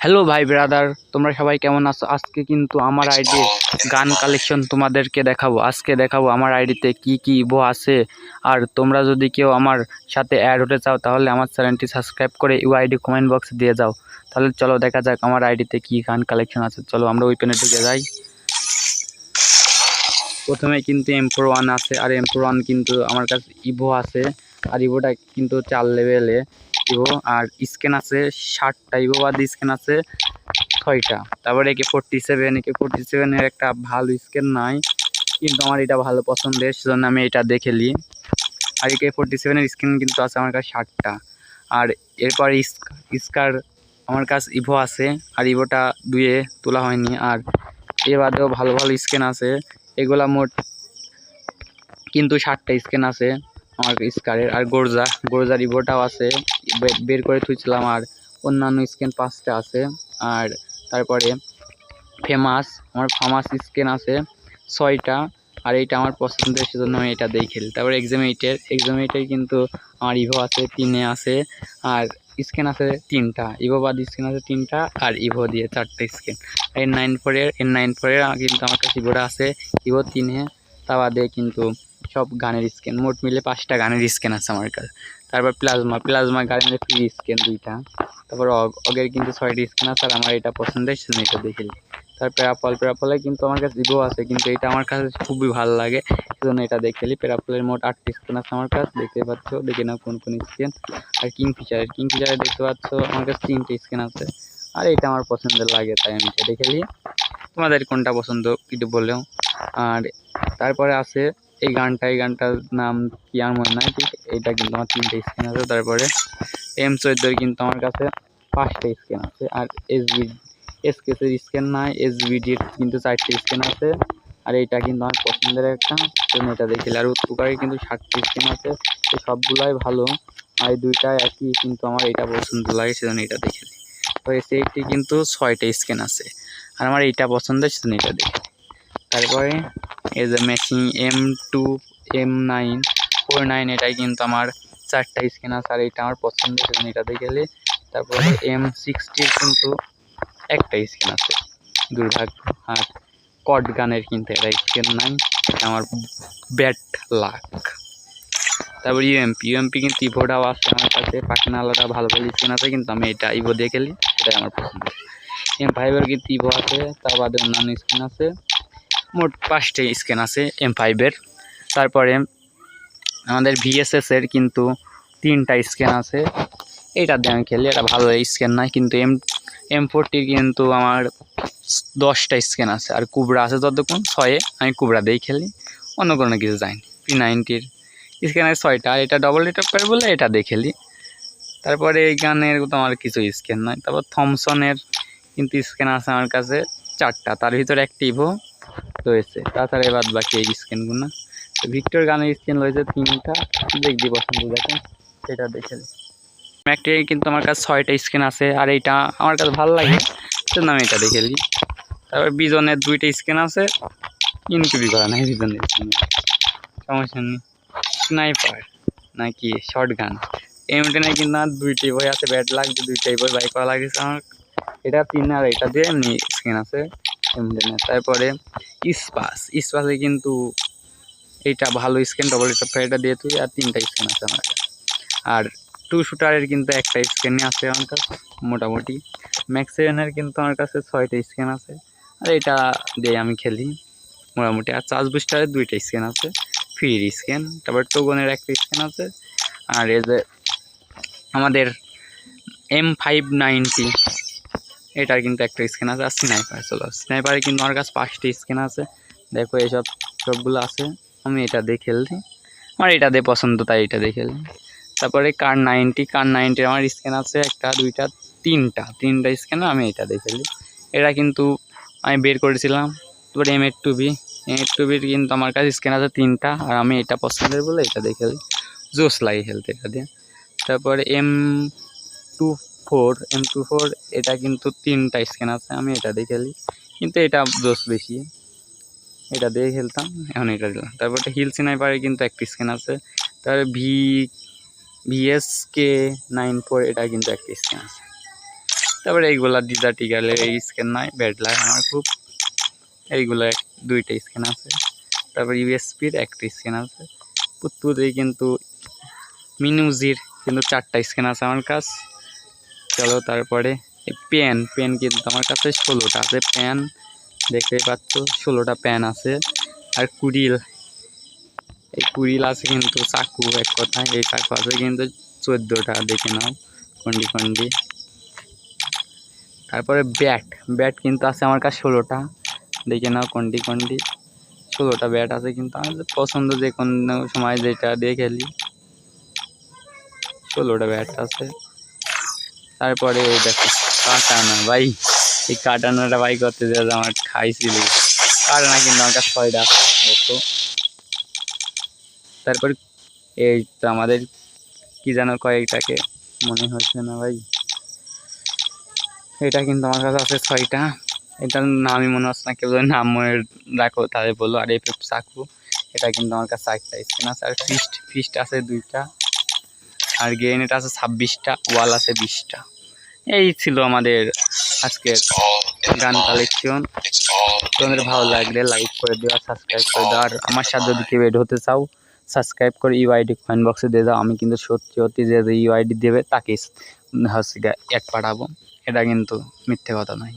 Hello ভাই brother তোমরা সবাই কেমন আছো? আজকে কিন্তু আমার আইডির গান কালেকশন তোমাদেরকে দেখাবো। আজকে দেখাবো আমার আইডিতে কি কি ইভো আছে। আর তোমরা যদি কেউ আমার সাথে অ্যাড হতে চাও তাহলে আমার চ্যানেলটি সাবস্ক্রাইব করে ইউ আইডি কমেন্ট বক্সে দিয়ে যাও। তাহলে চলো দেখা যাক আমার আইডিতে কি গান কালেকশন আছে। চলো আমরা ওই পেনে ঢুকে যাই। প্রথমে কিন্তু এমফোর ওয়ান আছে আর এমফোর ওয়ান কিন্তু আমার কাছে ইভো আছে। আর ইভোটা কিন্তু চার লেভেলে ইভো আর স্ক্যান আছে ষাটটা ইভো বাদ স্ক্যান আছে ছয়টা। তারপরে একে ফোরটি সেভেন একে ফোরটি সেভেনের একটা ভালো স্ক্যান নাই, কিন্তু আমার এটা ভালো পছন্দের, সেজন্য আমি এটা দেখে নিই। আর একে ফোরটি সেভেনের স্ক্রিন কিন্তু আছে আমার কাছে ষাটটা আর এরপর স্কার আমার কাছে ইভো আছে, আর ইভোটা দুয়ে তোলা হয়নি। আর এ বাদেও ভালো ভালো স্ক্যান আছে, এগুলা মোট কিন্তু ষাটটা স্ক্যান আছে আমার স্কারের। আর গোরজা গোরজার ইভোটাও আছে। বের করে থুইছিলাম আর অন্যান্য স্ক্যান পাঁচটা আছে। আর তারপরে ফেমাস, আমার ফেমাস স্ক্যান আছে ছয়টা। আর এইটা আমার পছন্দের, সেজন্য আমি এটা দিয়ে খেলি। তারপরে এক্সাম এইটের এক্সাম এইটের কিন্তু আমার ইভো আছে, তিনে আছে। আর স্ক্যান আছে তিনটা ইভো বাদ স্ক্যান আছে তিনটা আর ইভো দিয়ে চারটে স্ক্যান এন নাইন ফোরের এন নাইন ফোরের কিন্তু আমার কাছে ইভোটা আছে ইভো তিনে। তা বাদে কিন্তু সব গানের স্ক্যান মোট মিলে পাঁচটা গানের স্ক্যান আছে আমার কাছে। তারপর প্লাজমা প্লাজমা গানের ফ্রি স্ক্যান দুইটা। তারপর অগের কিন্তু ছয়টি স্ক্যান আছে আর আমার এটা পছন্দের সেজন্য এটা দেখে নিই। তারপর প্যারাপল কিন্তু আমার কাছে ইভো আছে, কিন্তু এটা আমার কাছে খুবই ভালো লাগে। সেজন্য এটা দেখে নিই মোট আটটি স্ক্যান আছে আমার কাছে, দেখতে পাচ্ছ, দেখে নাও কোন কোন স্ক্যান আর কিং ফিচারের কিং ফিচারে দেখতে পাচ্ছ, আমার কাছে তিনটে স্ক্যান আছে। আর এটা আমার পছন্দের লাগে, তাই আমি এটা দেখে নিই তোমাদের কোনটা পছন্দ একটু বলেও আর তারপরে আছে এই গানটা, এই গানটার নাম কি আর মনে নাই। ঠিক এটা কিন্তু আমার তিনটে স্ক্যান আছে, তারপরে এম চোদ্দোর কিন্তু আমার কাছে পাঁচটা স্ক্যান আছে, আর এস বি এস কেসের স্ক্যান নাই এস বিডির কিন্তু চারটে স্ক্যান আছে, আর এইটা কিন্তু আমার পছন্দের একটা জন্য এটা দেখি আর উৎপুকারের কিন্তু ষাটটি স্ক্যান আছে, তো সবগুলাই ভালো, আর দুইটা একই কিন্তু আমার এটা পছন্দ লাগে, সেজন্য এটা দেখে। তো এস এইটটি কিন্তু ছয়টা স্ক্যান আছে, আর আমার এইটা পছন্দের, সেজন্য এটা দেখি তারপরে এই যে machine M two M nine four nine এটাই কিন্তু আমার চারটা স্ক্যান আছে, আর এটা আমার পছন্দের সেজন্য এটা দেখে নিই। তারপরে এম সিক্সটির কিন্তু একটা স্ক্যান আছে, দুর্ভাগ্য। আর কট গানের কিন্তু একটা স্ক্যান নাই এটা আমার ব্যাট লাক তারপর ইউএমপি ইউএমপি কিন্তু ইভোটাও আছে আমার কাছে, পাখিনা আলাদা, ভালো ভালো স্ক্যান আছে, কিন্তু আমি এটা ইভো দিয়ে খেলি এটাই আমার পছন্দ। এম ফাইভের কিন্তু ইভো আছে, তার বাদে অন্যান্য স্ক্যান আছে, মোট পাঁচটা স্ক্যান আছে এম ফাইভের তারপরে আমাদের ভিএসএস এর কিন্তু তিনটা স্ক্যান আছে। এটা দিয়ে আমি খেলি, এটা ভালো স্ক্যান নাই কিন্তু এম এম ফোরটির কিন্তু আমার দশটা স্ক্যান আছে। আর কুবরা আছে যতক্ষণ, ছয়ে আমি কুবরা দিয়েই খেলি, অন্য কোনো কিছু যায়নি। পি নাইনটির স্ক্যান আছে ছয়টা, আর এটা ডবল রিটাপ করে বলে এটা দিয়ে খেলি। তারপরে এই গানের তো আমার কিছু স্ক্যান নাই তারপর থমসনের কিন্তু স্ক্যান আছে আমার কাছে চারটা, তার ভিতরে অ্যাক্টিভও রয়েছে। তাছাড়া এবার বাকি এই স্ক্যানগুলো ভিক্টর গানের স্ক্যান রয়েছে তিনটা। দেখবি পছন্দ দেখেন সেটা দেখে। ম্যাকটি কিন্তু আমার কাছে ছয়টা স্ক্যান আছে, আর এইটা আমার কাছে ভালো লাগে, সেজন্য আমি এটা দেখে নিই। তারপর বিজনের দুইটা স্ক্যান আছে ইনকিউবি করা নাই বিজনের স্ক্যান সমস্যা নেই। স্নাইপার নাকি শর্ট গান এমটেনে কিন্তু আমার দুইটাই বই আছে ব্যাট লাগছে, দুইটাই বই বাই করা লাগছে আমার। এটা তিন আর এটা দিয়ে এমনি স্ক্যান আছে এমটেনে তারপরে ইস্পাস ইস্পাসে কিন্তু এইটা ভালো স্ক্যান ডবল এটা দিয়ে তুই আর তিনটা স্ক্যান আছে আমার। আর টু শুটারের কিন্তু একটা স্ক্যানই আছে আমার কাছে, মোটামুটি। ম্যাক্স সেভেনের কিন্তু আমার কাছে ছয়টা স্ক্যান আছে। আর এটা দিয়ে আমি খেলি, মোটামুটি। আর চার্জ বুস্টারের দুইটা স্ক্যান আছে ফ্রির স্ক্যান তারপর টোগনের একটা স্ক্যান আছে। আর এই যে আমাদের এম ফাইভ নাইনটি এটার কিন্তু একটা স্ক্যান আছে, আর স্নাইপার চলো। স্নাইপারে কিন্তু আমার কাছে পাঁচটি স্ক্যান আছে। দেখো এইসব সবগুলো আছে। আমি এটা দিয়ে খেলছি। আমার এটা দিয়ে পছন্দ, তাই এটা দিয়ে খেলি তারপরে কার নাইনটি, কার নাইনটির আমার স্ক্যান আছে একটা, দুইটা, তিনটা। তিনটা স্ক্যান আমি এটা দিয়ে খেলি এটা কিন্তু আমি বের করেছিলাম। তারপরে M eight two B M eight two বির কিন্তু আমার কাছে স্ক্যান আছে তিনটা, আর আমি এটা পছন্দের বলে এটা দিয়ে খেলি জোস লাগে খেলতে এটা দিয়ে। তারপরে M two four M two four এটা কিন্তু তিনটা স্ক্যান আছে, আমি এটা দিয়ে খেলি কিন্তু এটা জোস বেশি। এটা দিয়ে খেলতাম, এখন এটা দিলাম। তারপরে হিল স্নাইপারে কিন্তু একটা স্ক্যান আছে। তারপরে V VS K nine four এটা কিন্তু একটা স্ক্যান আছে। তারপরে এইগুলা ডিজার্টিক্যালের এই স্ক্যান নয় ব্যাড লাগে আমার খুব। এইগুলো এক- দুইটা স্ক্যান আছে। তারপর ইউএসপির একটা স্ক্যান আছে। প্রত্যেকেই কিন্তু মিনুজির কিন্তু চারটা স্ক্যান আছে আমার কাছ। চলো তারপরে পেন পেন কিন্তু আমার কাছে ষোলোটা আছে। পেন দেখতেই পাচ্ছ, ষোলোটা প্যান আছে। আর কুড়িল, এই কুড়িল আছে কিন্তু চাকু এক কথা, এই চাকু আছে কিন্তু চোদ্দোটা, দেখে নাও খন্ডি খন্ডি তারপরে ব্যাট ব্যাট কিন্তু আছে আমার কাছে ষোলোটা, দেখে নাও কন্ডি কন্ডি ষোলোটা ব্যাট আছে কিন্তু আমার যে পছন্দ যে কোনো সময় যেটা দিয়ে খেলি। ষোলোটা ব্যাট আছে। তারপরে দেখো, কাটানা, ভাই। এই কাটানাটা বাই করতে যে আমার খাইছিল। কাটানা কিন্তু আমার কাছে ছয়টা আছে, দেখো। তারপর এই তো আমাদের কি যেন কয়েকটাকে মনে হচ্ছে না ভাই। এটা কিন্তু আমার কাছে আছে ছয়টা। এটার নামই মনে হচ্ছে না, কেউ নাম মনে রাখো, তাহলে বলো, আর এই চাকু, এটা কিন্তু আমার কাছে চারটা স্ক্রিন আছে, আর ফিস্ট ফিস্ট আছে দুইটা। আর গ্রেনেড আছে ছাব্বিশটা ওয়াল আছে বিশটা। এই ছিল আমাদের আজকের গান কালেকশন তোমাদের ভালো লাগলে লাইক করে দেওয়া সাবস্ক্রাইব করে দেওয়া আর আমার সাথে যদি কেউ এড হতে চাও সাবস্ক্রাইব করে ইউআইডি কমেন্ট বক্সে দিয়ে দাও। আমি কিন্তু সত্যি সত্যি যে ইউআইডি দেবে তাকে হচ্ছে এক পাঠাবো। এটা কিন্তু মিথ্যে কথা নয়।